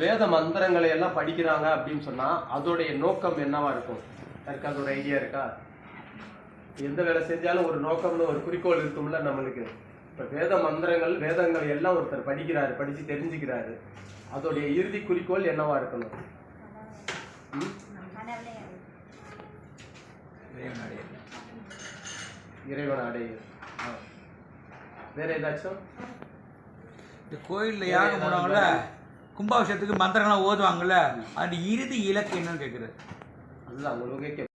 வேத மந்திரங்களை எல்லாம் படிக்கிறாங்க அப்படின்னு சொன்னா அதோடைய நோக்கம் என்னவா இருக்கும்? யாருக்கு அது ஒரு ஐடியா இருக்கா? எந்த வேலை செஞ்சாலும் ஒரு நோக்கம்னு ஒரு குறிக்கோள் இருக்கும்ல நம்மளுக்கு. இப்ப வேத மந்திரங்கள் வேதங்கள் எல்லாம் ஒருத்தர் படிக்கிறாரு படிச்சு தெரிஞ்சுக்கிறாரு. அதோடைய இறுதி குறிக்கோள் என்னவா இருக்கணும்? இறைவன் அடைய. ஆ. வேற ஏதாச்சும்? இந்த கோயிலில் யாகம் போனவங்கள கும்பாபிஷேகத்துக்கு மந்திரங்கள்லாம் ஓதுவாங்கல்ல? அது இறுதி இலக்கு என்னன்னு கேட்குறது அதுதான் உங்களுக்கு